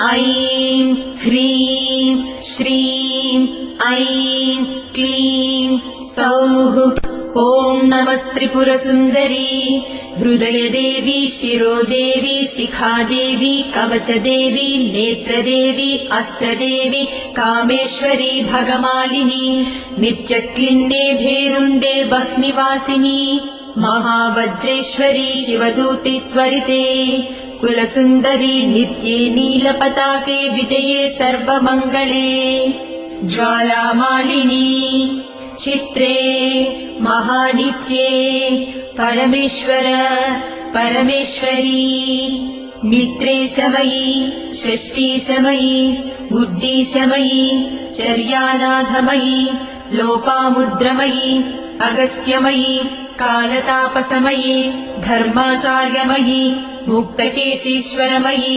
ऐं ह्रीं श्रीं ऐं क्लीं सौः। ॐ नमस्त्रिपुरसुन्दरी हृदयदेवी शिरोदेवी शिखादेवी कवचदेवी नेत्रदेवी अस्त्रदेवी कामेश्वरी भगमालिनी नित्यक्लिन्ने भेरुण्डे बह्निवासिनी महावज्रेश्वरी शिवदूति त्वरिते कुलसुन्दरी नित्ये नीलपताके विजये सर्वमङ्गले। ज्वालामालिनी चित्रे महानित्ये परमेश्वर परमेश्वरी। मित्रेशमयी षष्ठीशमयी बुद्धीशमयी चर्यानाथमयी लोपामुद्रमयी अगस्त्यमयी कालतापसमयी धर्माचार्यमयी मुक्तकेशीश्वरमयी